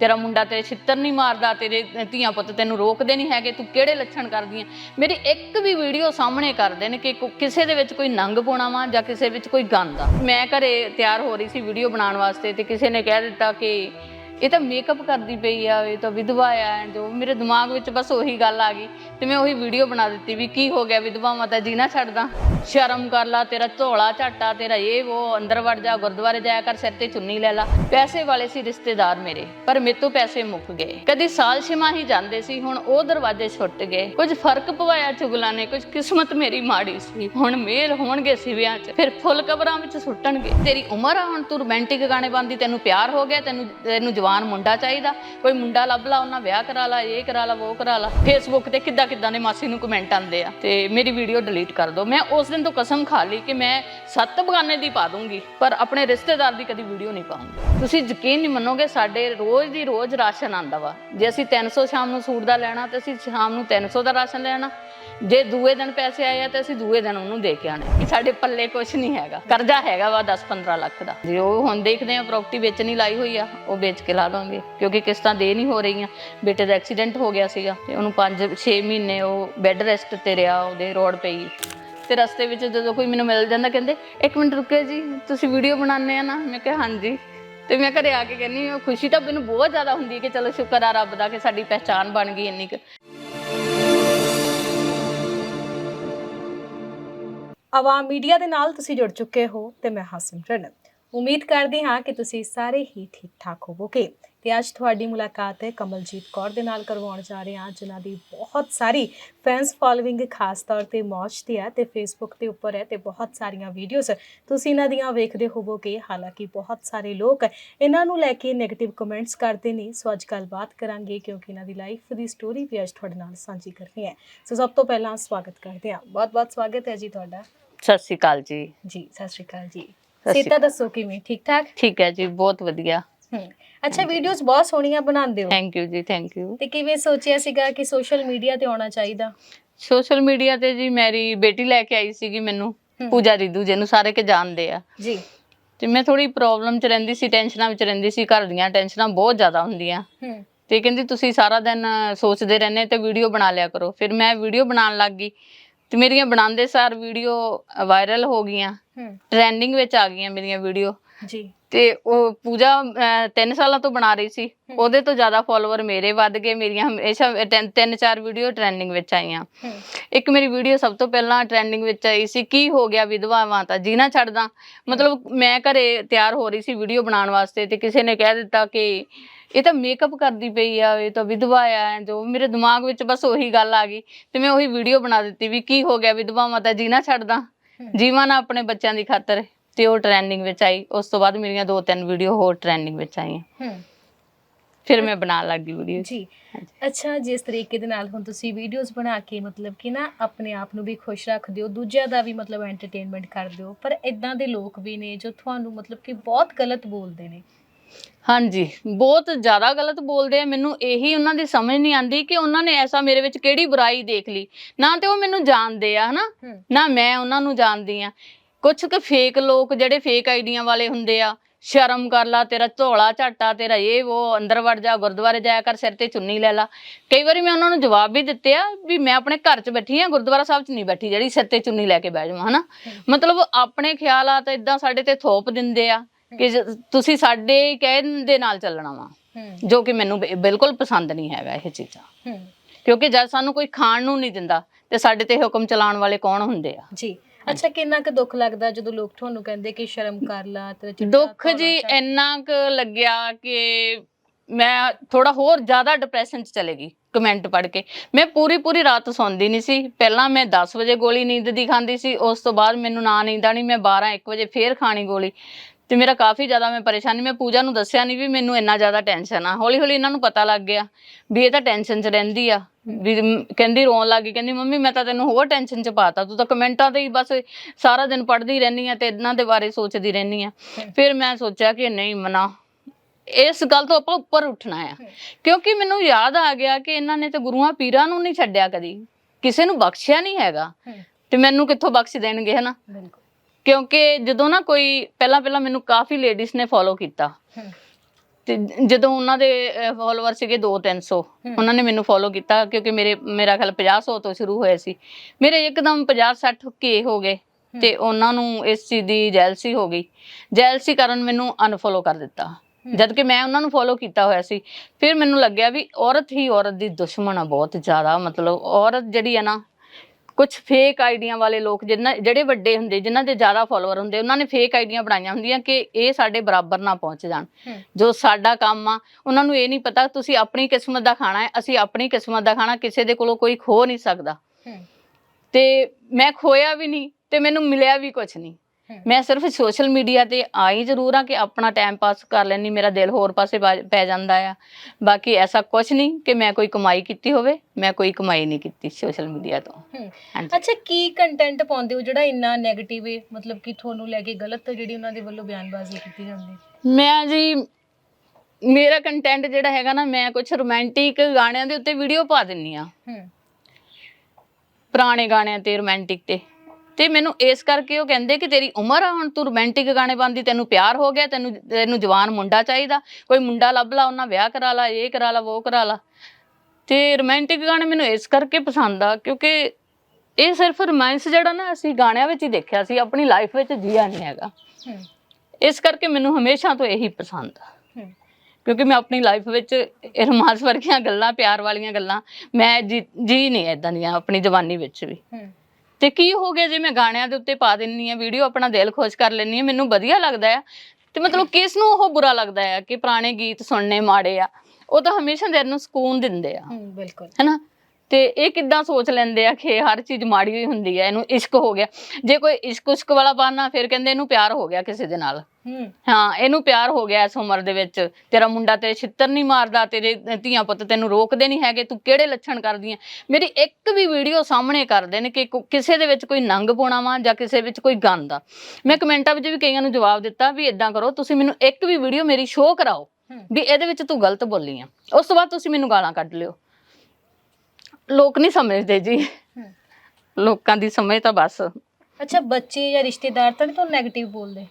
ਤੇਰਾ ਮੁੰਡਾ ਤੇਰੇ ਛਿੱਤਰ ਨਹੀਂ ਮਾਰਦਾ, ਤੇਰੇ ਧੀਆਂ ਪੁੱਤ ਤੈਨੂੰ ਰੋਕਦੇ ਨਹੀਂ ਹੈਗੇ, ਤੂੰ ਕਿਹੜੇ ਲੱਛਣ ਕਰਦੀ ਹੈ ਮੇਰੀ ਇੱਕ ਵੀ ਵੀਡੀਓ ਸਾਹਮਣੇ ਕਰਦੇ ਨੇ ਕਿ, ਕਿਸੇ ਦੇ ਵਿੱਚ ਕੋਈ ਨੰਗ ਪਾਉਣਾ ਵਾ ਜਾਂ ਕਿਸੇ ਵਿੱਚ ਕੋਈ ਗੰਦ ਆ। ਮੈਂ ਘਰੇ ਤਿਆਰ ਹੋ ਰਹੀ ਸੀ ਵੀਡੀਓ ਬਣਾਉਣ ਵਾਸਤੇ ਤੇ ਕਿਸੇ ਨੇ ਕਹਿ ਦਿੱਤਾ ਕਿ ਇਹ ਤਾਂ ਮੇਕਅਪ ਕਰਦੀ ਪਈ ਆ, ਇਹ ਤਾਂ ਵਿਧਵਾ ਆ ਜੋ ਮੇਰੇ ਦਿਮਾਗ ਵਿੱਚ ਬਸ ਉਹੀ ਗੱਲ ਆ ਗਈ ਤੇ ਮੈਂ ਉਹੀ ਵੀਡੀਓ ਬਣਾ ਦਿੱਤੀ ਵੀ ਕੀ ਹੋ ਗਿਆ ਵਿਧਵਾਵਾਂ ਤਾਂ ਜੀਣਾ ਛੱਡਦਾ ਸ਼ਰਮ ਕਰ ਲਾ, ਤੇਰਾ ਝੋਲਾ ਝਾਟਾ, ਤੇਰਾ ਇਹ ਉਹ ਅੰਦਰ ਵੜ ਜਾ, ਗੁਰਦੁਆਰੇ ਜਾਇਆ ਕਰ, ਸਿਰ ਤੇ ਚੁੰਨੀ ਲੈ ਲਾ। ਪੈਸੇ ਵਾਲੇ ਸੀ ਰਿਸ਼ਤੇਦਾਰ ਮੇਰੇ, ਪਰ ਮੇਰੇ ਪੈਸੇ ਮੁੱਕ ਗਏ। ਕਦੀ ਸਾਲ ਛਿਮਾ ਹੀ ਜਾਂਦੇ ਸੀ, ਹੁਣ ਉਹ ਦਰਵਾਜ਼ੇ ਛੁੱਟ ਗਏ। ਕੁਝ ਫ਼ਰਕ ਪਵਾਇਆ ਚੁਗਲਾਂ ਨੇ, ਕੁਝ ਕਿਸਮਤ ਮੇਰੀ ਮਾੜੀ ਸੀ। ਹੁਣ ਮੇਲ ਹੋਣਗੇ ਸਿਵਿਆਂ 'ਚ, ਫਿਰ ਫੁੱਲ ਕਬਰਾਂ ਵਿੱਚ ਸੁੱਟਣਗੇ। ਤੇਰੀ ਉਮਰ ਆ, ਹੁਣ ਤੂੰ ਰੋਮਾਂਟਿਕ ਗਾਣੇ ਬੰਦੀ ਤੈਨੂੰ ਪਿਆਰ ਹੋ ਗਿਆ, ਤੈਨੂੰ ਤੈਨੂੰ ਜਵਾਨ ਮੁੰਡਾ ਚਾਹੀਦਾ। ਕੋਈ ਮੁੰਡਾ ਲੱਭ ਲਾ, ਉਹਨਾਂ ਵਿਆਹ ਕਰਾ ਲਾ, ਇਹ ਕਰਾ ਲਾ, ਉਹ ਕਰਾ ਲਾ। ਫੇਸਬੁੱਕ ਤੇ ਕਿੱਦਾਂ ਕਿੱਦਾਂ ਦੇ ਮਾਸੀ ਨੂੰ ਕਮੈਂਟ ਆਉਂਦੇ ਆ। ਤੇ ਮੇਰੀ ਵੀਡੀਓ ਡਿਲੀਟ ਕਰ ਦਿਓ। ਮੈਂ ਉਸ ਦਿਨ ਤੋਂ ਕਸਮ ਖਾ ਲਈ ਕਿ ਮੈਂ ਸੱਤ ਬਗਾਨੇ ਦੀ ਪਾ ਦੂੰਗੀ, ਪਰ ਆਪਣੇ ਰਿਸ਼ਤੇਦਾਰ ਦੀ ਕਦੀ ਵੀਡੀਓ ਨਹੀਂ ਪਾਉਂਗੀ। ਤੁਸੀਂ ਯਕੀਨ ਨਹੀਂ ਮੰਨੋਗੇ, ਸਾਡੇ ਰੋਜ਼ ਦੀ ਰੋਜ਼ ਰਾਸ਼ਨ ਆਂਦਾ ਵਾ। ਜੇ ਅਸੀਂ 300 ਸ਼ਾਮ ਨੂੰ ਸੂਟ ਦਾ ਲੈਣਾ, ਤੇ ਅਸੀਂ ਸ਼ਾਮ ਨੂੰ 300 ਦਾ ਰਾਸ਼ਨ ਲੈਣਾ। ਜੇ ਦੂਏ ਦਿਨ ਪੈਸੇ ਆਏ ਆ ਤੇ ਅਸੀਂ ਦੂਏ ਦਿਨ ਉਹਨੂੰ ਦੇ ਕੇ ਆਣੇ ਕਿ ਸਾਡੇ ਪੱਲੇ ਕੁਝ ਨਹੀਂ ਹੈਗਾ। ਕਰਜ਼ਾ ਹੈਗਾ ਵਾ 10-15 ਲੱਖ ਦਾ। ਜੇ ਉਹ ਹੁਣ ਦੇਖਦੇ ਆ ਪ੍ਰਾਪਰਟੀ ਵੇਚਣੀ ਲਾਈ ਹੋਈ ਆ, ਉਹ ਵੇਚ ਕੇ ਲਾ ਲਾਂਗੇ ਕਿਉਂਕਿ ਕਿਸ਼ਤਾਂ ਦੇ ਨਹੀਂ ਹੋ ਰਹੀਆਂ। ਬੇਟੇ ਦਾ ਐਕਸੀਡੈਂਟ ਹੋ ਗਿਆ ਸੀਗਾ ਤੇ ਉਹਨੂੰ 5-6 ਮਹੀਨੇ ਉਹ ਬੈੱਡ ਰੈਸਟ ਤੇ ਰਿਹਾ, ਉਹਦੇ ਰੋਡ ਪਈ ਤੇ ਰਸਤੇ ਵਿੱਚ ਜਦੋਂ ਕੋਈ ਮੈਨੂੰ ਮਿਲ ਜਾਂਦਾ, ਕਹਿੰਦੇ, ਇੱਕ ਮਿੰਟ ਰੁਕੇ ਜੀ, ਤੁਸੀਂ ਵੀਡੀਓ ਬਣਾਉਂਦੇ ਆ ਨਾ? ਮੈਂ ਕਿਹਾ, ਹਾਂਜੀ। ਤੇ ਮੈਂ ਘਰੇ ਆ ਕੇ ਕਹਿੰਨੀ ਖੁਸ਼ੀ ਤਾਂ ਮੈਨੂੰ ਬਹੁਤ ਜ਼ਿਆਦਾ ਹੁੰਦੀ ਹੈ ਕਿ ਚਲੋ ਸ਼ੁਕਰ ਆ ਰੱਬ ਦਾ ਕਿ ਸਾਡੀ ਪਹਿਚਾਨ ਬਣ ਗਈ ਇੰਨੀ ਕੁ। ਆਵਾਮ ਮੀਡੀਆ ਦੇ ਨਾਲ ਤੁਸੀਂ ਜੁੜ ਚੁੱਕੇ ਹੋ ਤੇ ਮੈਂ ਹਾਂ ਸਿਮਰਨ ਉਮੀਦ ਕਰਦੀ ਹਾਂ ਕਿ ਤੁਸੀਂ ਸਾਰੇ ਹੀ ਠੀਕ ਠਾਕ ਹੋਵੋਗੇ। ਤੇ ਅੱਜ ਤੁਹਾਡੀ ਮੁਲਾਕਾਤ ਹੈ ਕਮਲਜੀਤ ਕੌਰ ਦੇ ਨਾਲ ਕਰਵਾਉਣ ਜਾ ਰਹੇ ਹਾਂ, ਜਿਨ੍ਹਾਂ ਦੀ ਬਹੁਤ ਸਾਰੀ ਫੈਨਸ ਫਾਲੋਇੰਗ ਖਾਸ ਤੌਰ ਤੇ ਮੌਜ 'ਤੇ ਹੈ ਤੇ ਫੇਸਬੁੱਕ ਦੇ ਉੱਪਰ ਹੈ ਤੇ ਬਹੁਤ ਸਾਰੀਆਂ ਵੀਡੀਓਜ਼ ਤੁਸੀਂ ਇਹਨਾਂ ਦੀਆਂ ਵੇਖਦੇ ਹੋਵੋਗੇ। ਹਾਲਾਂਕਿ ਬਹੁਤ ਸਾਰੇ ਲੋਕ ਇਹਨਾਂ ਨੂੰ ਲੈ ਕੇ 네ਗੇਟਿਵ ਕਮੈਂਟਸ ਕਰਦੇ ਨੇ। ਸੋ ਅੱਜ ਗੱਲਬਾਤ ਕਰਾਂਗੇ ਕਿਉਂਕਿ ਇਹਨਾਂ ਦੀ ਲਾਈਫ ਦੀ ਸਟੋਰੀ ਵੀ ਅੱਜ ਤੁਹਾਡੇ ਨਾਲ ਸਾਂਝੀ ਕਰਨੀ ਹੈ। ਸੋ ਸਭ ਤੋਂ ਪਹਿਲਾਂ ਸਵਾਗਤ ਕਰਦੇ ਹਾਂ। ਬਹੁਤ ਬਹੁਤ ਸਵਾਗਤ ਹੈ ਜੀ ਤੁਹਾਡਾ। ਸਤਿ ਸ਼੍ਰੀ ਅਕਾਲ ਜੀ। ਜੀ ਸਤਿ ਸ਼੍ਰੀ ਅਕਾਲ ਜੀ। ਸ਼੍ਰੀ ਸੀਤਾ ਦੱਸੋ ਕਿਵੇਂ ਠੀਕ ਠਾਕ? ਠੀਕ ਹੈ ਜੀ ਬਹੁਤ ਵਧੀਆ। ਹੂੰ ਅੱਛਾ ਵੀਡੀਓਜ਼ ਬਹੁਤ ਸੋਹਣੀਆਂ ਬਣਾਉਂਦੇ ਹੋ। Thank you ji thank you ਤੇ ਕਿਵੇਂ ਸੋਚਿਆ ਸੀਗਾ ਕਿ ਸੋਸ਼ਲ ਮੀਡੀਆ ਤੇ ਆਉਣਾ ਚਾਹੀਦਾ? ਸੋਸ਼ਲ ਮੀਡੀਆ ਤੇ ਜੀ ਮੇਰੀ ਬੇਟੀ ਲੈ ਕੇ ਆਈ ਸੀਗੀ ਮੈਨੂੰ ਹਮ। ਪੂਜਾ ਰਿੱਧੂ ਜਿਹਨੂੰ ਸਾਰੇ ਕੇ ਜਾਣਦੇ ਆ। ਜੀ। ਤੇ ਮੈਂ ਥੋੜੀ ਪ੍ਰੋਬਲਮ ਚ ਰਹਿੰਦੀ ਸੀ ਟੈਨਸ਼ਨਾਂ ਵਿੱਚ ਰਹਿੰਦੀ ਸੀ ਘਰ ਦੀਆਂ ਟੈਨਸ਼ਨਾਂ ਬਹੁਤ ਜ਼ਿਆਦਾ ਹੁੰਦੀਆਂ। ਹੂੰ। ਤੇ ਕਹਿੰਦੀ ਤੁਸੀਂ ਸਾਰਾ ਦਿਨ ਸੋਚਦੇ ਰਹਿੰਦੇ ਤੇ ਵੀਡੀਓ ਬਣਾ ਲਿਆ ਕਰੋ। ਫਿਰ ਮੈਂ ਵੀਡੀਓ ਬਣਾਉਣ ਲੱਗ ਗਈ। ਤੇ ਮੇਰੀਆਂ ਬਣਾਉਂਦੇ ਸਾਰ ਵੀਡੀਓ ਵਾਇਰਲ ਹੋ ਗਈਆਂ ਹੂੰ। ਟ੍ਰੈਂਡਿੰਗ ਵਿੱਚ ਆ ਗਈਆਂ ਮੇਰੀਆਂ ਵੀਡੀਓ ਜੀ। ਤੇ ਉਹ ਪੂਜਾ 3 ਸਾਲਾਂ ਤੋਂ ਬਣਾ ਰਹੀ ਸੀ। ਉਹਦੇ ਤੋਂ ਜ਼ਿਆਦਾ ਫਾਲੋਅਰ ਮੇਰੇ ਵੱਧ ਗਏ। ਮੇਰੀਆਂ ਹਮੇਸ਼ਾ ਤਿੰਨ- ਤਿੰਨ ਚਾਰ ਵੀਡੀਓ ਟ੍ਰੈਂਡਿੰਗ ਵਿੱਚ ਆਈਆਂ। ਇੱਕ ਮੇਰੀ ਵੀਡੀਓ ਸਭ ਤੋਂ ਪਹਿਲਾਂ ਟ੍ਰੈਂਡਿੰਗ ਵਿੱਚ ਆਈ ਸੀ ਕੀ ਹੋ ਗਿਆ ਵਿਧਵਾਵਾਂ ਤਾਂ ਜੀਣਾ ਛੱਡਦਾ ਮਤਲਬ ਮੈਂ ਘਰੇ ਤਿਆਰ ਹੋ ਰਹੀ ਸੀ ਵੀਡੀਓ ਬਣਾਉਣ ਵਾਸਤੇ ਤੇ ਕਿਸੇ ਨੇ ਕਹਿ ਦਿੱਤਾ ਕਿ ਇਹ ਤਾਂ ਮੇਕਅਪ ਕਰਦੀ ਪਈ ਆ ਇਹ ਤਾਂ ਵਿਧਵਾ ਆ ਜੋ ਮੇਰੇ ਦਿਮਾਗ ਵਿੱਚ ਬਸ ਉਹੀ ਗੱਲ ਆ ਗਈ ਤੇ ਮੈਂ ਉਹੀ ਵੀਡੀਓ ਬਣਾ ਦਿੱਤੀ ਵੀ ਕੀ ਹੋ ਗਿਆ ਵਿਧਵਾਵਾਂ ਤਾਂ ਜੀਣਾ ਛੱਡਦਾ ਜੀਵਾਂ ਨਾ ਆਪਣੇ ਬੱਚਿਆਂ ਦੀ ਖਾਤਰ। ਤੇ ਉਹ ਟ੍ਰੈਂਡਿੰਗ ਵਿੱਚ ਆਈ। ਉਸ ਤੋਂ ਬਾਅਦ ਮੇਰੀਆਂ ਦੋ ਤਿੰਨ ਵੀਡੀਓ ਹੋਰ ਟ੍ਰੈਂਡਿੰਗ ਵਿੱਚ ਆਈਆਂ। ਹੂੰ। ਫਿਰ ਮੈਂ ਬਣਾਉਣ ਲੱਗੀ ਵੀਡੀਓ ਜੀ। ਅੱਛਾ ਜਿਸ ਤਰੀਕੇ ਦੇ ਨਾਲ ਹੁਣ ਤੁਸੀਂ ਵੀਡੀਓਜ਼ ਬਣਾ ਕੇ ਮਤਲਬ ਕਿ ਨਾ ਆਪਣੇ ਆਪ ਨੂੰ ਵੀ ਖੁਸ਼ ਰੱਖਦੇ ਹੋ ਦੂਜਿਆਂ ਦਾ ਵੀ ਮਤਲਬ ਐਂਟਰਟੇਨਮੈਂਟ ਕਰਦੇ ਹੋ ਪਰ ਇਦਾਂ ਦੇ ਲੋਕ ਵੀ ਨੇ ਜੋ ਤੁਹਾਨੂੰ ਮਤਲਬ ਕਿ ਬਹੁਤ ਗਲਤ ਬੋਲਦੇ ਨੇ। ਹਾਂਜੀ ਬਹੁਤ ਜ਼ਿਆਦਾ ਗਲਤ ਬੋਲਦੇ ਆ। ਮੈਨੂੰ ਇਹੀ ਉਹਨਾਂ ਦੀ ਸਮਝ ਨਹੀਂ ਆਉਂਦੀ ਕਿ ਉਹਨਾਂ ਨੇ ਐਸਾ ਮੇਰੇ ਵਿੱਚ ਕਿਹੜੀ ਬੁਰਾਈ ਦੇਖ ਲਈ। ਨਾ ਤੇ ਉਹ ਮੈਨੂੰ ਜਾਣਦੇ ਆ ਹਨਾ? ਨਾ ਮੈਂ ਉਹਨਾਂ ਨੂੰ ਜਾਣਦੀ ਆ। ਕੁਝ ਕੁ ਫੇਕ ਲੋਕ ਜਿਹੜੇ ਫੇਕ ਆਈਡੀਆਂ ਵਾਲੇ ਹੁੰਦੇ ਆ ਸ਼ਰਮ ਕਰ ਲਾ ਤੇਰਾ ਝੋਲਾ ਝਾਟਾ ਤੇਰਾ ਇਹ ਉਹ ਅੰਦਰ ਵੜ ਜਾ ਗੁਰਦੁਆਰੇ ਜਾਇਆ ਕਰ ਸਿਰ ਤੇ ਚੁੰਨੀ ਲੈ ਲਾ। ਕਈ ਵਾਰੀ ਮੈਂ ਉਹਨਾਂ ਨੂੰ ਜਵਾਬ ਵੀ ਦਿੱਤੇ ਆ ਵੀ ਮੈਂ ਆਪਣੇ ਘਰ 'ਚ ਬੈਠੀ ਆ ਗੁਰਦੁਆਰਾ ਸਾਹਿਬ 'ਚ ਨਹੀਂ ਬੈਠੀ ਜਿਹੜੀ ਸਿਰ ਤੇ ਚੁੰਨੀ ਲੈ ਕੇ ਬਹਿ ਜਾਵਾਂ ਹਨਾ? ਮਤਲਬ ਆਪਣੇ ਖਿਆਲਾਤ ਇਦਾਂ ਸਾਡੇ ਤੇ ਥੋਪ ਦਿੰਦੇ ਆ ਕਿ ਤੁਸੀਂ ਸਾਡੇ ਕਹਿਣ ਦੇ ਨਾਲ ਚੱਲਣਾ ਵਾ ਜੋ ਕਿ ਮੈਨੂੰ ਬਿਲਕੁਲ ਪਸੰਦ ਨਹੀਂ ਹੈਗਾ ਇਹ ਚੀਜ਼ਾਂ। ਕਿਉਂਕਿ ਜਦ ਸਾਨੂੰ ਕੋਈ ਖਾਣ ਨੂੰ ਨਹੀਂ ਦਿੰਦਾ ਤੇ ਸਾਡੇ ਤੇ ਹੁਕਮ ਚਲਾਉਣ ਵਾਲੇ ਕੌਣ ਹੁੰਦੇ ਆ? ਜੀ। ਅੱਛਾ ਕਿੰਨਾ ਕੁ ਦੁੱਖ ਲੱਗਦਾ ਜਦੋਂ ਲੋਕ ਤੁਹਾਨੂੰ ਕਹਿੰਦੇ ਕਿ ਸ਼ਰਮ ਕਰ ਲਾ ਤੇਰਾ ਚਿੱਟਾ ਦੁੱਖ ਜੀ। ਇੰਨਾ ਕੁ ਲੱਗਿਆ ਕਿ ਮੈਂ ਥੋੜਾ ਹੋਰ ਜ਼ਿਆਦਾ ਡਿਪਰੈਸ਼ਨ ਚ ਚਲੇ ਗਈ ਕਮੈਂਟ ਪੜ੍ਹ ਕੇ। ਮੈਂ ਪੂਰੀ ਪੂਰੀ ਰਾਤ ਸੌਂਦੀ ਨਹੀਂ ਸੀ। ਪਹਿਲਾਂ ਮੈਂ 10 ਵਜੇ ਗੋਲੀ ਨੀਂਦ ਦੀ ਖਾਂਦੀ ਸੀ ਉਸ ਤੋਂ ਬਾਅਦ ਮੈਨੂੰ ਨਾ ਨੀਂਦ ਆਣੀ ਮੈਂ 12 1 ਵਜੇ ਫੇਰ ਖਾਣੀ ਗੋਲੀ। ਤੇ ਮੇਰਾ ਕਾਫੀ ਜ਼ਿਆਦਾ ਮੈਂ ਪਰੇਸ਼ਾਨੀ, ਮੈਂ ਪੂਜਾ ਨੂੰ ਦੱਸਿਆ ਨਹੀਂ ਵੀ ਮੈਨੂੰ ਇੰਨਾ ਜ਼ਿਆਦਾ ਟੈਨਸ਼ਨ ਆ। ਹੌਲੀ ਹੌਲੀ ਇਹਨਾਂ ਨੂੰ ਪਤਾ ਲੱਗ ਗਿਆ ਵੀ ਇਹ ਤਾਂ ਟੈਨਸ਼ਨ 'ਚ ਰਹਿੰਦੀ ਆ। ਵੀ ਕਹਿੰਦੀ ਰੋਣ ਲੱਗੀ ਕਹਿੰਦੀ, ਮੰਮੀ, ਮੈਂ ਤਾਂ ਤੈਨੂੰ ਹੋਰ ਟੈਨਸ਼ਨ 'ਚ ਪਾਤਾ, ਤੂੰ ਤਾਂ ਕਮੈਂਟਾਂ ਤੇ ਹੀ ਬਸ ਸਾਰਾ ਦਿਨ ਪੜ੍ਹਦੀ ਰਹਿੰਦੀ ਆ ਤੇ ਇਹਨਾਂ ਦੇ ਬਾਰੇ ਸੋਚਦੀ ਰਹਿੰਦੀ ਆ। ਫਿਰ ਮੈਂ ਸੋਚਿਆ ਕਿ ਨਹੀਂ, ਮਨਾ। ਇਸ ਗੱਲ ਤੋਂ ਆਪਾਂ ਉੱਪਰ ਉੱਠਣਾ ਆ। ਕਿਉਂਕਿ ਮੈਨੂੰ ਯਾਦ ਆ ਗਿਆ ਕਿ ਇਹਨਾਂ ਨੇ ਤੇ ਗੁਰੂਆਂ ਪੀਰਾਂ ਨੂੰ ਨਹੀਂ ਛੱਡਿਆ ਕਦੀ। ਕਿਸੇ ਨੂੰ ਬਖਸ਼ਿਆ ਨਹੀਂ ਹੈਗਾ। ਤੇ ਮੈਨੂੰ ਕਿੱਥੋਂ ਬਖਸ਼ ਦੇਣਗੇ, ਹਨਾ? ਬਿਲਕੁਲ। ਕਿਉਂਕਿ ਜਦੋਂ ਨਾ ਕੋਈ ਪਹਿਲਾਂ ਪਹਿਲਾਂ ਮੈਨੂੰ ਕਾਫੀ ਲੇਡੀਜ਼ ਨੇ ਫੋਲੋ ਕੀਤਾ। ਤੇ ਜਦੋਂ ਉਹਨਾਂ ਦੇ ਫਾਲੋਅਰ ਸੀਗੇ 2-300 ਉਹਨਾਂ ਨੇ ਮੈਨੂੰ ਫੋਲੋ ਕੀਤਾ ਕਿਉਂਕਿ ਮੇਰੇ ਮੇਰਾ ਖਿਆਲ 50-100 ਤੋਂ ਸ਼ੁਰੂ ਹੋਏ ਸੀ। ਮੇਰੇ ਇੱਕਦਮ 50-60 ਕੇ ਹੋ ਗਏ ਤੇ ਉਹਨਾਂ ਨੂੰ ਇਸ ਚੀਜ਼ ਦੀ ਜੈਲਸੀ ਹੋ ਗਈ। ਜੈਲਸੀ ਕਾਰਨ ਮੈਨੂੰ ਅਨਫੋਲੋ ਕਰ ਦਿੱਤਾ। ਜਦ ਕਿ ਮੈਂ ਉਹਨਾਂ ਨੂੰ ਫੋਲੋ ਕੀਤਾ ਹੋਇਆ ਸੀ ਫਿਰ ਮੈਨੂੰ ਲੱਗਿਆ ਵੀ ਔਰਤ ਹੀ ਔਰਤ ਦੀ ਦੁਸ਼ਮਣ ਆ ਬਹੁਤ ਜ਼ਿਆਦਾ। ਮਤਲਬ ਔਰਤ ਜਿਹੜੀ ਹੈ ਨਾ ਕੁਝ ਫੇਕ ਆਈਡੀਆਂ ਵਾਲੇ ਲੋਕ ਜਿਨ੍ਹਾਂ ਜਿਹੜੇ ਵੱਡੇ ਹੁੰਦੇ ਜਿਨ੍ਹਾਂ ਦੇ ਜ਼ਿਆਦਾ ਫਾਲੋਅਰ ਹੁੰਦੇ ਉਹਨਾਂ ਨੇ ਫੇਕ ਆਈਡੀਆਂ ਬਣਾਈਆਂ ਹੁੰਦੀਆਂ ਕਿ ਇਹ ਸਾਡੇ ਬਰਾਬਰ ਨਾ ਪਹੁੰਚ ਜਾਣ। ਜੋ ਸਾਡਾ ਕੰਮ ਆ ਉਹਨਾਂ ਨੂੰ ਇਹ ਨਹੀਂ ਪਤਾ ਤੁਸੀਂ ਆਪਣੀ ਕਿਸਮਤ ਦਾ ਖਾਣਾ ਹੈ ਅਸੀਂ ਆਪਣੀ ਕਿਸਮਤ ਦਾ ਖਾਣਾ ਕਿਸੇ ਦੇ ਕੋਲੋਂ ਕੋਈ ਖੋ ਨਹੀਂ ਸਕਦਾ। ਤੇ ਮੈਂ ਖੋਇਆ ਵੀ ਨਹੀਂ ਤੇ ਮੈਨੂੰ ਮਿਲਿਆ ਵੀ ਕੁਝ ਨਹੀਂ। ਮੈਂ ਸਿਰਫ ਸੋਸ਼ਲ ਮੀਡੀਆ ਤੇ ਆਈ ਜ਼ਰੂਰ ਆ ਕਿ ਆਪਣਾ ਟਾਈਮ ਪਾਸ ਕਰ ਲੈਣੀ ਮੇਰਾ ਦਿਲ ਹੋਰ ਪਾਸੇ ਪਾ- ਜਾਂਦਾ ਆ। ਬਾਕੀ ਐਸਾ ਕੁਝ ਨਹੀਂ ਕਿ ਮੈਂ ਕੋਈ ਕਮਾਈ ਕੀਤੀ ਹੋਵੇ ਮੈਂ ਕੋਈ ਕਮਾਈ ਨਹੀਂ ਕੀਤੀ ਸੋਸ਼ਲ ਮੀਡੀਆ ਤੋਂ। ਅੱਛਾ ਕੀ ਕੰਟੈਂਟ ਪਾਉਂਦੇ ਹੋ ਜਿਹੜਾ ਇੰਨਾ 네ਗੇਟਿਵ ਹੈ ਮਤਲਬ ਕਿ ਤੁਹਾਨੂੰ ਲੈ ਕੇ ਗਲਤ ਜਿਹੜੀ ਉਹਨਾਂ ਦੇ ਵੱਲੋਂ ਬਿਆਨਬਾਜ਼ੀ ਕੀਤੀ ਜਾਂਦੀ ਮੈਂ ਜੀ ਮੇਰਾ ਕੰਟੈਂਟ ਜਿਹੜਾ ਹੈਗਾ ਨਾ ਮੈਂ ਕੁਝ ਰੋਮਾਂਟਿਕ ਗਾਣਿਆਂ ਦੇ ਉੱਤੇ ਵੀਡੀਓ ਪਾ ਦਿੰਨੀ ਆ ਹੂੰ ਪੁਰਾਣੇ ਗਾਣਿਆਂ ਤੇ ਰੋਮਾਂਟਿਕ ਤੇ। ਤੇ ਮੈਨੂੰ ਇਸ ਕਰਕੇ ਉਹ ਕਹਿੰਦੇ ਕਿ ਤੇਰੀ ਉਮਰ ਆ ਹੁਣ ਤੂੰ ਰੋਮਾਂਟਿਕ ਗਾਣੇ ਪਾਉਂਦੀ ਤੈਨੂੰ ਪਿਆਰ ਹੋ ਗਿਆ ਤੈਨੂੰ ਤੈਨੂੰ ਜਵਾਨ ਮੁੰਡਾ ਚਾਹੀਦਾ। ਕੋਈ ਮੁੰਡਾ ਲੱਭ ਲਾ ਉਹਨਾਂ ਵਿਆਹ ਕਰਾ ਲਾ ਇਹ ਕਰਾ ਲਾ ਉਹ ਕਰਾ ਲਾ। ਤੇ ਰੋਮਾਂਟਿਕ ਗਾਣੇ ਮੈਨੂੰ ਇਸ ਕਰਕੇ ਪਸੰਦ ਆ ਕਿਉਂਕਿ ਇਹ ਸਿਰਫ ਰੋਮਾਂਸ ਜਿਹੜਾ ਨਾ ਅਸੀਂ ਗਾਣਿਆਂ ਵਿੱਚ ਹੀ ਦੇਖਿਆ ਸੀ ਆਪਣੀ ਲਾਈਫ ਵਿੱਚ ਜੀਆ ਨਹੀਂ ਹੈਗਾ। ਇਸ ਕਰਕੇ ਮੈਨੂੰ ਹਮੇਸ਼ਾ ਤੋਂ ਇਹੀ ਪਸੰਦ ਆ। ਕਿਉਂਕਿ ਮੈਂ ਆਪਣੀ ਲਾਈਫ ਵਿੱਚ ਰੋਮਾਂਸ ਵਰਗੀਆਂ ਗੱਲਾਂ ਪਿਆਰ ਵਾਲੀਆਂ ਗੱਲਾਂ ਮੈਂ ਜੀ ਨਹੀਂ ਇਦਾਂ ਦੀਆਂ ਆਪਣੀ ਜਵਾਨੀ ਵਿੱਚ ਵੀ। ਤੇ ਕੀ ਹੋ ਗਿਆ ਜੇ ਮੈਂ ਗਾਣਿਆਂ ਦੇ ਉੱਤੇ ਪਾ ਦਿੰਨੀ ਆ ਵੀਡੀਓ ਆਪਣਾ ਦਿਲ ਖੁਸ਼ ਕਰ ਲੈਣੀ ਆ ਮੈਨੂੰ ਵਧੀਆ ਲੱਗਦਾ ਆ। ਤੇ ਮਤਲਬ ਕਿਸ ਨੂੰ ਉਹ ਬੁਰਾ ਲੱਗਦਾ ਆ ਕਿ ਪੁਰਾਣੇ ਗੀਤ ਸੁਣਨੇ ਮਾੜੇ ਆ ਉਹ ਤਾਂ ਹਮੇਸ਼ਾ ਦਿਲ ਨੂੰ ਸਕੂਨ ਦਿੰਦੇ ਆ। ਹੂੰ ਬਿਲਕੁਲ। ਹੈਨਾ? ਤੇ ਇਹ ਕਿੱਦਾਂ ਸੋਚ ਲੈਂਦੇ ਆ ਕਿ ਹਰ ਚੀਜ਼ ਮਾੜੀ ਹੋਈ ਹੁੰਦੀ ਹੈ ਇਹਨੂੰ ਇਸ਼ਕ ਹੋ ਗਿਆ। ਜੇ ਕੋਈ ਇਸ਼ਕ ਉਸ਼ਕ ਵਾਲਾ ਪਾਣਾ ਫਿਰ ਕਹਿੰਦੇ ਇਹਨੂੰ ਪਿਆਰ ਹੋ ਗਿਆ ਕਿਸੇ ਦੇ ਨਾਲ। ਹੂੰ। ਹਾਂ ਇਹਨੂੰ ਪਿਆਰ ਹੋ ਗਿਆ ਇਸ ਉਮਰ ਦੇ ਵਿੱਚ। ਤੇਰਾ ਮੁੰਡਾ ਤੇ ਛਿੱਤਰ ਨਹੀਂ ਮਾਰਦਾ ਤੇਰੇ ਧੀਆਂ ਪੁੱਤ ਤੈਨੂੰ ਰੋਕਦੇ ਨਹੀਂ ਹੈਗੇ ਤੂੰ ਕਿਹੜੇ ਲੱਛਣ ਕਰਦੀ ਹੈ ਮੇਰੀ ਇੱਕ ਵੀ ਵੀਡੀਓ ਸਾਹਮਣੇ ਕਰਦੇ ਨੇ ਕਿ ਕਿਸੇ ਦੇ ਵਿੱਚ ਕੋਈ ਨੰਗ ਪਾਉਣਾ ਵਾ ਜਾਂ ਕਿਸੇ ਵਿੱਚ ਕੋਈ ਗੰਦ ਆ। ਮੈਂ ਕਮੈਂਟਾਂ ਵਿੱਚ ਵੀ ਕਈਆਂ ਨੂੰ ਜਵਾਬ ਦਿੱਤਾ ਵੀ ਇਦਾਂ ਕਰੋ ਤੁਸੀਂ ਮੈਨੂੰ ਇੱਕ ਵੀ ਵੀਡੀਓ ਮੇਰੀ ਸ਼ੋਅ ਕਰਾਓ ਵੀ ਇਹਦੇ ਵਿੱਚ ਤੂੰ ਗਲਤ ਬੋਲੀ ਆ। ਉਸ ਤੋਂ ਬਾਅਦ ਤੁਸੀਂ ਮੈਨੂੰ ਗਾਲਾਂ ਕੱਢ ਲਿਓ। ਲੋਕ ਨਹੀਂ ਸਮਝਦੇ ਜੀ। ਲੋਕਾਂ ਦੀ ਸਮਝ ਤਾਂ ਬਸ। ਅੱਛਾ ਬੱਚੇ ਜਾਂ ਰਿਸ਼ਤੇਦਾਰ ਤਾਂ ਨਹੀਂ ਤੁਹਾਨੂੰ 네ਗੇਟਿਵ ਬੋਲਦੇ?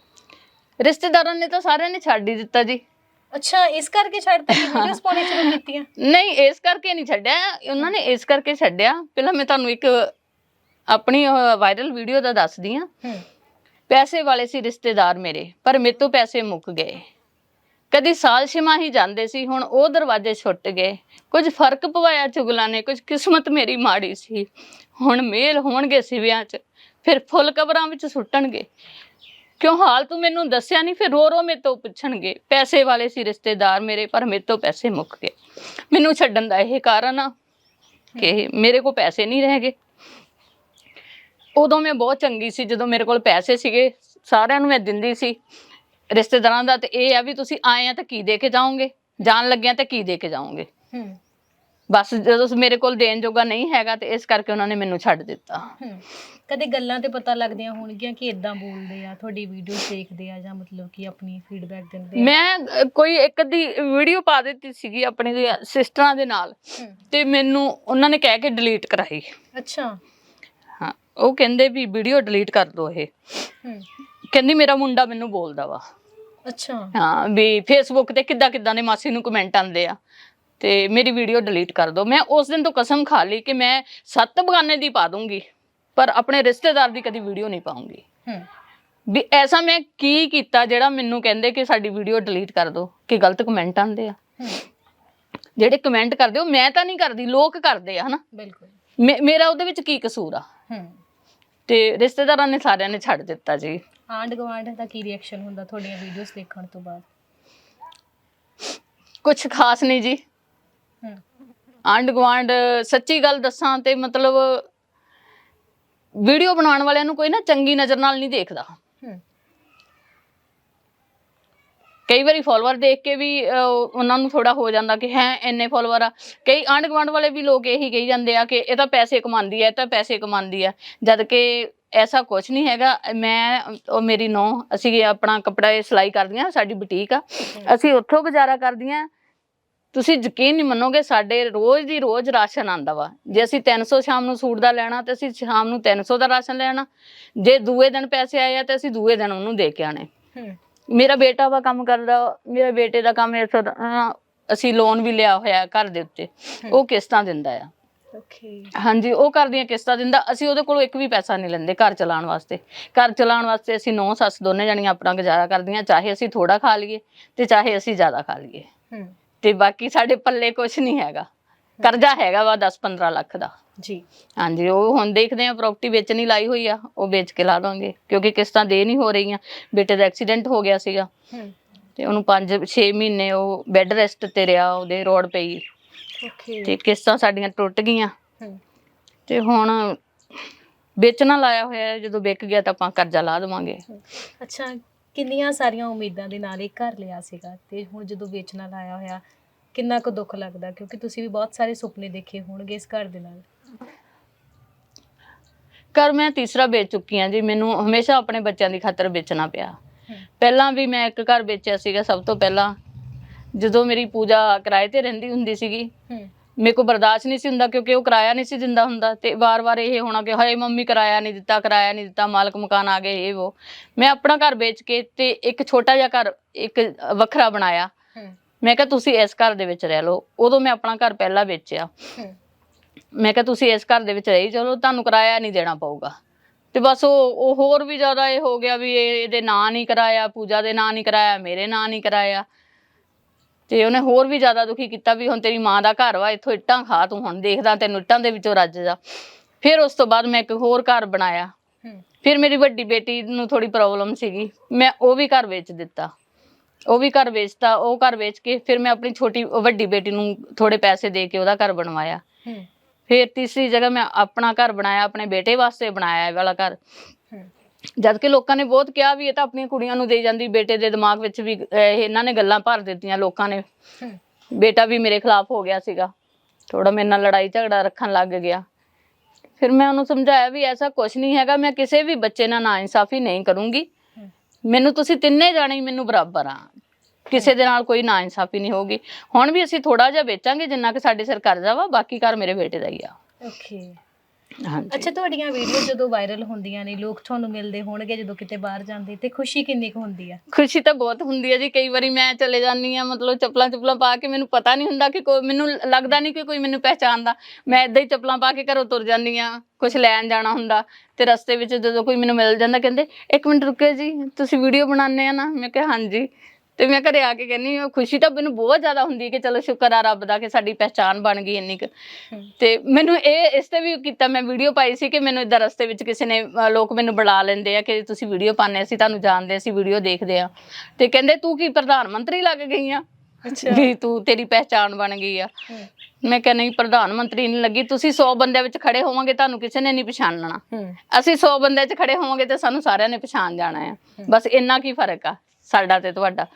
ਰਿਸ਼ਤੇਦਾਰਾਂ ਨੇ ਤਾਂ ਸਾਰਿਆਂ ਨੇ ਛੱਡ ਹੀ ਦਿੱਤਾ ਜੀ। ਅੱਛਾ ਇਸ ਕਰਕੇ ਛੱਡਤਾ ਕਿ ਵੀਡੀਓਜ਼ ਪਾਉਣੀ ਸ਼ੁਰੂ ਕੀਤੀਆਂ? ਨਹੀਂ ਇਸ ਕਰਕੇ ਨਹੀਂ ਛੱਡਿਆ। ਉਹਨਾਂ ਨੇ ਇਸ ਕਰਕੇ ਛੱਡਿਆ। ਪਹਿਲਾਂ ਮੈਂ ਤੁਹਾਨੂੰ ਇੱਕ ਆਪਣੀ ਵਾਇਰਲ ਵੀਡੀਓ ਦਾ ਦੱਸਦੀ ਹੂੰ। ਪੈਸੇ ਵਾਲੇ ਸੀ ਰਿਸ਼ਤੇਦਾਰ ਮੇਰੇ ਪਰ ਮੇਰੇ ਤੋਂ ਪੈਸੇ ਮੁੱਕ ਗਏ। ਕਦੀ ਸਾਲ ਛਿਮਾ ਹੀ ਜਾਂਦੇ ਸੀ ਹੁਣ ਉਹ ਦਰਵਾਜ਼ੇ ਛੁੱਟ ਗਏ। ਕੁਝ ਫ਼ਰਕ ਪਵਾਇਆ ਚੁਗਲਾਂ ਨੇ ਕੁਝ ਕਿਸਮਤ ਮੇਰੀ ਮਾੜੀ ਸੀ। ਹੁਣ ਮੇਲ ਹੋਣਗੇ ਸਿਵਿਆਂ 'ਚ ਫਿਰ ਫੁੱਲ ਕਬਰਾਂ ਵਿੱਚ ਸੁੱਟਣਗੇ। ਕਿਉਂ ਹਾਲ ਤੂੰ ਮੈਨੂੰ ਦੱਸਿਆ ਨਹੀਂ ਫਿਰ ਰੋ ਰੋ ਮੇਰੇ ਤੋਂ ਪੁੱਛਣਗੇ। ਪੈਸੇ ਵਾਲੇ ਸੀ ਰਿਸ਼ਤੇਦਾਰ ਮੇਰੇ, ਪਰ ਮੇਰੇ ਤੋਂ ਪੈਸੇ ਮੁੱਕ ਗਏ। ਮੈਨੂੰ ਛੱਡਣ ਦਾ ਇਹ ਕਾਰਨ ਆ ਕਿ ਮੇਰੇ ਕੋਲ ਪੈਸੇ ਨਹੀਂ ਰਹਿ ਗਏ। ਉਦੋਂ ਮੈਂ ਬਹੁਤ ਚੰਗੀ ਸੀ, ਜਦੋਂ ਮੇਰੇ ਕੋਲ ਪੈਸੇ ਸੀਗੇ, ਸਾਰਿਆਂ ਨੂੰ ਮੈਂ ਦਿੰਦੀ ਸੀ। ਰਿਸ਼ਤੇਦਾਰਾਂ ਦਾ ਤੇ ਇਹ ਆ ਵੀ ਤੁਸੀਂ ਆਏ ਆ ਤਾਂ ਕੀ ਦੇ ਕੇ ਜਾਓਗੇ? ਜਾਣ ਲੱਗਿਆ ਤਾਂ ਕੀ ਦੇ ਕੇ ਜਾਓਗੇ? ਹੂੰ। ਬਸ ਜਦੋਂ ਮੇਰੇ ਕੋਲ ਦੇਣ ਜੋਗਾ ਨਹੀਂ ਹੈਗਾ ਤੇ ਇਸ ਕਰਕੇ ਉਹਨਾਂ ਨੇ ਮੈਨੂੰ ਛੱਡ ਦਿੱਤਾ। ਕਦੇ ਗੱਲਾਂ ਤੇ ਪਤਾ ਲੱਗਦੀਆਂ ਹੋਣਗੀਆਂ ਕਿ ਇਦਾਂ ਬੋਲਦੇ ਆ ਤੁਹਾਡੀ ਵੀਡੀਓਜ਼ ਦੇਖਦੇ ਆ ਜਾਂ ਮਤਲਬ ਕਿ ਆਪਣੀ ਫੀਡਬੈਕ ਦਿੰਦੇ ਆ? ਮੈਂ ਅਹ, ਕੋਈ ਇੱਕ ਦੀ ਵੀਡੀਓ ਪਾ ਦਿੱਤੀ ਸੀਗੀ ਆਪਣੀ ਸਿਸਟਰਾਂ ਦੇ ਨਾਲ ਤੇ ਮੈਨੂੰ ਉਹਨਾਂ ਨੇ ਕਹਿ ਕੇ ਡਿਲੀਟ ਕਰਾਈ। ਅੱਛਾ। ਹਾਂ ਉਹ ਕਹਿੰਦੇ ਵੀ ਵੀਡੀਓ ਡਿਲੀਟ ਕਰ ਦਿਓ ਇਹ। ਕਹਿੰਦੀ ਮੇਰਾ ਮੁੰਡਾ ਮੈਨੂੰ ਬੋਲਦਾ ਵਾ। ਅੱਛਾ। ਹਾਂ ਵੀ ਫੇਸਬੁੱਕ ਤੇ ਕਿੱਦਾਂ ਕਿੱਦਾਂ ਦੇ ਮਾਸੀ ਨੂੰ ਕਮੈਂਟ ਆਉਂਦੇ ਆ। ਤੇ ਮੇਰੀ ਵੀਡੀਓ ਡਿਲੀਟ ਕਰ ਦਿਓ। ਮੈਂ ਉਸ ਦਿਨ ਤੋਂ ਕਸਮ ਖਾ ਲਈ ਕਿ ਮੈਂ ਸੱਤ ਬਗਾਨੇ ਦੀ ਪਾ ਦੂੰਗੀ ਪਰ ਆਪਣੇ ਰਿਸ਼ਤੇਦਾਰ ਦੀ ਕਦੀ ਵੀਡੀਓ ਨਹੀਂ ਪਾਉਂਗੀ। ਹੂੰ। ਵੀ ਐਸਾ ਮੈਂ ਕੀ ਕੀਤਾ ਜਿਹੜਾ ਮੈਨੂੰ ਕਹਿੰਦੇ ਕਿ ਸਾਡੀ ਵੀਡੀਓ ਡਿਲੀਟ ਕਰ ਦਿਓ ਕਿ ਗਲਤ ਕਮੈਂਟ ਆਉਂਦੇ ਆ? ਜਿਹੜੇ ਕਮੈਂਟ ਕਰਦੇ ਹੋ ਮੈਂ ਤਾਂ ਨਹੀਂ ਕਰਦੀ ਲੋਕ ਕਰਦੇ ਆ ਹਨਾ? ਬਿਲਕੁਲ। ਮੇਰਾ ਉਹਦੇ ਵਿੱਚ ਕੀ ਕਸੂਰ ਆ? ਹੂੰ। ਤੇ ਰਿਸ਼ਤੇਦਾਰਾਂ ਨੇ ਸਾਰਿਆਂ ਨੇ ਛੱਡ ਦਿੱਤਾ ਜੀ। ਆਂਡ ਗਵਾਂਡ ਦਾ ਕੀ ਰਿਐਕਸ਼ਨ ਹੁੰਦਾ ਤੁਹਾਡੀਆਂ ਵੀਡੀਓਜ਼ ਦੇਖਣ ਤੋਂ ਬਾਅਦ? ਕੁਝ ਖਾਸ ਨਹੀਂ ਜੀ। ਆਂਢ ਗੁਆਂਢ ਸੱਚੀ ਗੱਲ ਦੱਸਾਂ ਤੇ ਮਤਲਬ ਵੀਡੀਓ ਬਣਾਉਣ ਵਾਲਿਆਂ ਨੂੰ ਕੋਈ ਨਾ ਚੰਗੀ ਨਜ਼ਰ ਨਾਲ ਨਹੀਂ ਦੇਖਦਾ। ਕਈ ਵਾਰੀ ਫਾਲੋਅਰ ਦੇਖ ਕੇ ਵੀ ਅਹ, ਉਹਨਾਂ ਨੂੰ ਥੋੜਾ ਹੋ ਜਾਂਦਾ ਕਿ ਹੈ ਇੰਨੇ ਫਾਲੋਅਰ ਆ। ਕਈ ਆਂਢ ਗੁਆਂਢ ਵਾਲੇ ਵੀ ਲੋਕ ਇਹੀ ਕਹੀ ਜਾਂਦੇ ਆ ਕਿ ਇਹ ਤਾਂ ਪੈਸੇ ਕਮਾਉਂਦੀ ਹੈ ਇਹ ਤਾਂ ਪੈਸੇ ਕਮਾਉਂਦੀ ਆ ਜਦ ਕਿ ਐਸਾ ਕੁਝ ਨਹੀਂ ਹੈਗਾ। ਮੈਂ ਉਹ ਮੇਰੀ ਨੌ ਅਸੀਂ ਆਪਣਾ ਕੱਪੜਾ ਇਹ ਸਿਲਾਈ ਕਰਦੀਆਂ ਸਾਡੀ ਬੁਟੀਕ ਆ। ਅਸੀਂ ਉੱਥੋਂ ਗੁਜ਼ਾਰਾ ਕਰਦੀਆਂ। ਤੁਸੀਂ ਯਕੀਨ ਨਹੀਂ ਮੰਨੋਗੇ ਸਾਡੇ ਰੋਜ਼ ਦੀ ਰੋਜ਼ ਰਾਸ਼ਨ ਆਂਦਾ ਵਾ। ਜੇ ਅਸੀਂ 300 ਸ਼ਾਮ ਨੂੰ ਸੂਟ ਦਾ ਲੈਣਾ ਤੇ ਅਸੀਂ ਸ਼ਾਮ ਨੂੰ 300 ਦਾ ਰਾਸ਼ਨ ਲੈਣਾ। ਜੇ ਦੂਏ ਦਿਨ ਪੈਸੇ ਆਏ ਆ ਤੇ ਅਸੀਂ ਦੂਏ ਦਿਨ ਉਹਨੂੰ ਦੇ ਕੇ ਆਣੇ ਮੇਰਾ ਬੇਟਾ ਵਾ ਕੰਮ ਕਰਦਾ ਮੇਰੇ ਬੇਟੇ ਦਾ ਕੰਮ ਅਸੀਂ ਲੋਨ ਵੀ ਲਿਆ ਹੋਇਆ ਘਰ ਦੇ ਉੱਤੇ। ਉਹ ਕਿਸ਼ਤਾਂ ਦਿੰਦਾ ਆ। ਓਕੇ। ਹਾਂਜੀ ਉਹ ਘਰ ਦੀਆਂ ਕਿਸ਼ਤਾਂ ਦਿੰਦਾ। ਅਸੀਂ ਉਹਦੇ ਕੋਲੋਂ ਇੱਕ ਵੀ ਪੈਸਾ ਨਹੀਂ ਲੈਂਦੇ ਘਰ ਚਲਾਉਣ ਵਾਸਤੇ। ਘਰ ਚਲਾਉਣ ਵਾਸਤੇ ਅਸੀਂ ਨੌ ਸੱਸ ਦੋਨੇ ਜਣੀਆਂ ਆਪਣਾ ਗੁਜ਼ਾਰਾ ਕਰਦੀਆਂ ਚਾਹੇ ਅਸੀਂ ਥੋੜਾ ਖਾ ਲਈਏ ਤੇ ਚਾਹੇ ਅਸੀਂ ਜ਼ਿਆਦਾ ਖਾ ਲਈਏ। ਹੂੰ। ਤੇ ਬਾਕੀ ਸਾਡੇ ਪੱਲੇ ਕੁਝ ਨਹੀਂ ਹੈਗਾ। ਕਰਜ਼ਾ ਹੈਗਾ ਵਾ 10-15 ਲੱਖ ਦਾ। ਜੀ। ਹਾਂਜੀ ਉਹ ਹੁਣ ਦੇਖਦੇ ਆ ਪ੍ਰਾਪਰਟੀ ਵੇਚਣੀ ਲਾਈ ਹੋਈ ਆ ਉਹ ਵੇਚ ਕੇ ਲਾ ਦਾਂਗੇ ਕਿਉਂਕਿ ਕਿਸ਼ਤਾਂ ਦੇ ਨਹੀਂ ਹੋ ਰਹੀਆਂ। ਬੇਟੇ ਦਾ ਐਕਸੀਡੈਂਟ ਹੋ ਗਿਆ ਸੀਗਾ। ਤੇ ਉਹਨੂੰ 5-6 ਮਹੀਨੇ ਉਹ ਬੈੱਡ ਰੈਸਟ ਤੇ ਰਿਹਾ ਉਹਦੇ ਰੋਡ ਪਈ। ਓਕੇ। ਤੇ ਕਿਸ਼ਤਾਂ ਸਾਡੀਆਂ ਟੁੱਟ ਗਈਆਂ। ਤੇ ਹੁਣ ਵੇਚਣਾ ਲਾਇਆ ਹੋਇਆ ਜਦੋਂ ਵਿਕ ਗਿਆ ਤਾਂ ਆਪਾਂ ਕਰਜ਼ਾ ਲਾ ਦੇਵਾਂਗੇ। ਅੱਛਾ ਕਿੰਨੀਆਂ ਸਾਰੀਆਂ ਉਮੀਦਾਂ ਦੇ ਨਾਲ ਇਹ ਘਰ ਲਿਆ ਸੀਗਾ ਤੇ ਹੁਣ ਜਦੋਂ ਵੇਚਣਾ ਲਾਇਆ ਹੋਇਆ ਕਿੰਨਾ ਕੁ ਦੁੱਖ ਲੱਗਦਾ ਕਿਉਂਕਿ ਤੁਸੀਂ ਵੀ ਬਹੁਤ ਸਾਰੇ ਸੁਪਨੇ ਦੇਖੇ ਹੋਣਗੇ ਇਸ ਘਰ ਦੇ ਨਾਲ। ਘਰ ਮੈਂ ਤੀਸਰਾ ਵੇਚ ਚੁੱਕੀ ਹਾਂ ਜੀ ਮੈਨੂੰ ਹਮੇਸ਼ਾ ਆਪਣੇ ਬੱਚਿਆਂ ਦੀ ਖਾਤਰ ਵੇਚਣਾ ਪਿਆ। ਪਹਿਲਾਂ ਵੀ ਮੈਂ ਇੱਕ ਘਰ ਵੇਚਿਆ ਸੀਗਾ ਸਭ ਤੋਂ ਪਹਿਲਾਂ ਜਦੋਂ ਮੇਰੀ ਪੂਜਾ ਕਿਰਾਏ ਤੇ ਰਹਿੰਦੀ ਹੁੰਦੀ ਸੀਗੀ ਮੇਰੇ ਕੋ ਬਰਦਾਸ਼ਤ ਨਹੀਂ ਸੀ ਹੁੰਦਾ ਕਿਉਂਕਿ ਉਹ ਕਿਰਾਇਆ ਨਹੀਂ ਸੀ ਦਿੰਦਾ ਹੁੰਦਾ ਤੇ ਵਾਰ-ਵਾਰ ਇਹ ਹੋਣਾ ਕਿ ਹਾਏ ਮੰਮੀ ਕਿਰਾਇਆ ਨਹੀਂ ਦਿੱਤਾ ਕਿਰਾਇਆ ਨਹੀਂ ਦਿੱਤਾ ਮਾਲਕ ਮਕਾਨ ਆ ਗਏ ਇਹ ਉਹ ਮੈਂ ਆਪਣਾ ਘਰ ਵੇਚ ਕੇ ਤੇ ਇੱਕ ਛੋਟਾ ਜਿਹਾ ਘਰ ਇੱਕ ਵੱਖਰਾ ਬਣਾਇਆ। ਮੈਂ ਕਿਹਾ ਤੁਸੀਂ ਇਸ ਘਰ ਦੇ ਵਿੱਚ ਰਹਿ ਲਓ। ਉਦੋਂ ਮੈਂ ਆਪਣਾ ਘਰ ਪਹਿਲਾਂ ਵੇਚਿਆ। ਮੈਂ ਕਿਹਾ ਤੁਸੀਂ ਇਸ ਘਰ ਦੇ ਵਿੱਚ ਰਹੀ ਚਲੋ ਤੁਹਾਨੂੰ ਕਿਰਾਇਆ ਨਹੀਂ ਦੇਣਾ ਪਊਗਾ। ਤੇ ਬਸ ਉਹ ਉਹ ਹੋਰ ਵੀ ਜ਼ਿਆਦਾ ਇਹ ਹੋ ਗਿਆ ਵੀ ਇਹ ਇਹਦੇ ਨਾਂ ਨਹੀਂ ਕਰਾਇਆ ਪੂਜਾ ਦੇ ਨਾਂ ਨਹੀਂ ਕਰਾਇਆ ਮੇਰੇ ਨਾਂ ਨਹੀਂ ਕਰਾਇਆ। ਤੇ ਉਹਨੇ ਹੋਰ ਵੀ ਜ਼ਿਆਦਾ ਦੁਖੀ ਕੀਤਾ ਵੀ ਹੁਣ ਤੇਰੀ ਮਾਂ ਦਾ ਘਰ ਵਾ ਇੱਥੋਂ ਇੱਟਾਂ ਖਾ ਤੂੰ ਹੁਣ ਦੇਖਦਾ ਤੈਨੂੰ ਇੱਟਾਂ ਦੇ ਵਿੱਚੋਂ ਰੱਜ ਜਾ। ਫਿਰ ਉਸ ਤੋਂ ਬਾਅਦ ਮੈਂ ਇੱਕ ਹੋਰ ਘਰ ਬਣਾਇਆ। ਫਿਰ ਮੇਰੀ ਵੱਡੀ ਬੇਟੀ ਨੂੰ ਥੋੜੀ ਪ੍ਰੋਬਲਮ ਸੀਗੀ। ਮੈਂ ਉਹ ਵੀ ਘਰ ਵੇਚ ਦਿੱਤਾ। ਉਹ ਵੀ ਘਰ ਵੇਚਤਾ ਉਹ ਘਰ ਵੇਚ ਕੇ ਫਿਰ ਮੈਂ ਆਪਣੀ ਛੋਟੀ ਵੱਡੀ ਬੇਟੀ ਨੂੰ ਥੋੜੇ ਪੈਸੇ ਦੇ ਕੇ ਉਹਦਾ ਘਰ ਬਣਵਾਇਆ। ਫਿਰ ਤੀਸਰੀ ਜਗ੍ਹਾ ਮੈਂ ਆਪਣਾ ਘਰ ਬਣਾਇਆ ਆਪਣੇ ਬੇਟੇ ਵਾਸਤੇ ਬਣਾਇਆ ਇਹ ਵਾਲਾ ਘਰ। ਜਦ ਕਿ ਲੋਕਾਂ ਨੇ ਬਹੁਤ ਕਿਹਾ ਵੀ ਇਹ ਤਾਂ ਆਪਣੀਆਂ ਕੁੜੀਆਂ ਨੂੰ ਦੇਈ ਜਾਂਦੀ ਬੇਟੇ ਦੇ ਦਿਮਾਗ ਵਿੱਚ ਵੀ ਅਹ, ਇਹਨਾਂ ਨੇ ਗੱਲਾਂ ਭਰ ਦਿੱਤੀਆਂ ਲੋਕਾਂ ਨੇ। ਬੇਟਾ ਵੀ ਮੇਰੇ ਖਿਲਾਫ ਹੋ ਗਿਆ ਸੀਗਾ। ਥੋੜਾ ਮੇਰੇ ਨਾਲ ਲੜਾਈ ਝਗੜਾ ਰੱਖਣ ਲੱਗ ਗਿਆ। ਫਿਰ ਮੈਂ ਉਹਨੂੰ ਸਮਝਾਇਆ ਵੀ ਐਸਾ ਕੁਝ ਨਹੀਂ ਹੈਗਾ ਮੈਂ ਕਿਸੇ ਵੀ ਬੱਚੇ ਨਾਲ ਨਾਇਨਸਾਫੀ ਨਹੀਂ ਕਰੂੰਗੀ। ਮੈਨੂੰ ਤੁਸੀਂ ਤਿੰਨੇ ਜਾਣੇ ਹੀ ਮੈਨੂੰ ਬਰਾਬਰ ਆ। ਕਿਸੇ ਦੇ ਨਾਲ ਕੋਈ ਨਾਇਨਸਾਫੀ ਨਹੀਂ ਹੋਊਗੀ। ਹੁਣ ਵੀ ਅਸੀਂ ਥੋੜਾ ਜਿਹਾ ਵੇਚਾਂਗੇ ਜਿੰਨਾ ਕਿ ਸਾਡੇ ਸਿਰ ਕਰਜ਼ਾ ਵਾ ਬਾਕੀ ਘਰ ਮੇਰੇ ਬੇਟੇ ਦਾ ਹੀ ਆ। ਓਕੇ। ਹਾਂਜੀ। ਅੱਛਾ ਤੁਹਾਡੀਆਂ ਵੀਡੀਓ ਜਦੋਂ ਵਾਇਰਲ ਹੁੰਦੀਆਂ ਨੇ ਲੋਕ ਤੁਹਾਨੂੰ ਮਿਲਦੇ ਹੋਣਗੇ ਜਦੋਂ ਕਿਤੇ ਬਾਹਰ ਜਾਂਦੇ ਤੇ ਖੁਸ਼ੀ ਕਿੰਨੀ ਕੁ ਹੁੰਦੀ ਆ? ਖੁਸ਼ੀ ਤਾਂ ਬਹੁਤ ਹੁੰਦੀ ਹੈ ਜੀ ਕਈ ਵਾਰੀ ਮੈਂ ਚਲੇ ਜਾਂਦੀ ਆ ਮਤਲਬ ਚੱਪਲਾਂ ਚੁੱਪਲਾਂ ਪਾ ਕੇ ਮੈਨੂੰ ਪਤਾ ਨਹੀਂ ਹੁੰਦਾ ਕਿ ਕੋਈ ਮੈਨੂੰ ਲੱਗਦਾ ਨਹੀਂ ਕਿ ਕੋਈ ਮੈਨੂੰ ਪਹਿਚਾਣਦਾ ਮੈਂ ਇਦਾਂ ਹੀ ਚੱਪਲਾਂ ਪਾ ਕੇ ਘਰੋਂ ਤੁਰ ਜਾਂਦੀ ਆ ਕੁਝ ਲੈਣ ਜਾਣਾ ਹੁੰਦਾ ਤੇ ਰਸਤੇ ਵਿੱਚ ਜਦੋਂ ਕੋਈ ਮੈਨੂੰ ਮਿਲ ਜਾਂਦਾ ਕਹਿੰਦੇ ਇੱਕ ਮਿੰਟ ਰੁਕਿਓ ਜੀ ਤੁਸੀਂ ਵੀਡੀਓ ਬਣਾਉਂਦੇ ਆ ਨਾ? ਮੈਂ ਕਿਹਾ ਹਾਂਜੀ। ਤੇ ਮੈਂ ਘਰੇ ਆ ਕੇ ਕਹਿੰਨੀ ਆ ਖੁਸ਼ੀ ਤਾਂ ਮੈਨੂੰ ਬਹੁਤ ਜ਼ਿਆਦਾ ਹੁੰਦੀ ਕਿ ਚਲੋ ਸ਼ੁਕਰ ਆ ਰੱਬ ਦਾ ਕਿ ਸਾਡੀ ਪਹਿਚਾਣ ਬਣ ਗਈ ਇੰਨੀ ਕੁ। ਤੇ ਮੈਨੂੰ ਇਹ ਇਸ ਤੇ ਵੀ ਕੀਤਾ ਮੈਂ ਵੀਡੀਓ ਪਾਈ ਸੀ ਕਿ ਮੈਨੂੰ ਇਦਾਂ ਰਸਤੇ ਵਿੱਚ ਕਿਸੇ ਨੇ ਲੋਕ ਮੈਨੂੰ ਬੁਲਾ ਲੈਂਦੇ ਆ ਕਿ ਤੁਸੀਂ ਵੀਡੀਓ ਪਾਉਂਦੇ ਅਸੀਂ ਤੁਹਾਨੂੰ ਜਾਣਦੇ ਅਸੀਂ ਵੀਡੀਓ ਦੇਖਦੇ ਆ। ਤੇ ਕਹਿੰਦੇ ਤੂੰ ਕੀ ਪ੍ਰਧਾਨ ਮੰਤਰੀ ਲੱਗ ਗਈ ਆ? ਵੀ ਤੂੰ ਤੇਰੀ ਪਹਿਚਾਣ ਬਣ ਗਈ ਆ। ਮੈਂ ਕਿਹਾ ਨਹੀਂ ਪ੍ਰਧਾਨ ਮੰਤਰੀ ਨਹੀਂ ਲੱਗੀ ਤੁਸੀਂ 100 ਬੰਦਿਆਂ ਵਿੱਚ ਖੜੇ ਹੋਵੋਗੇ ਤੁਹਾਨੂੰ ਕਿਸੇ ਨੇ ਨਹੀਂ ਪਛਾਣਨਾ। ਅਸੀਂ 100 ਬੰਦਿਆਂ 'ਚ ਖੜੇ ਹੋਵਾਂਗੇ ਤੇ ਸਾਨੂੰ ਸਾਰਿਆਂ ਨੇ ਪਛਾਣ ਜਾਣਾ ਆ। ਬਸ ਇੰਨਾ ਕੀ ਫ਼ਰਕ ਆ ਸਾਡਾ ਤੇ ਤੁਹਾਡਾ।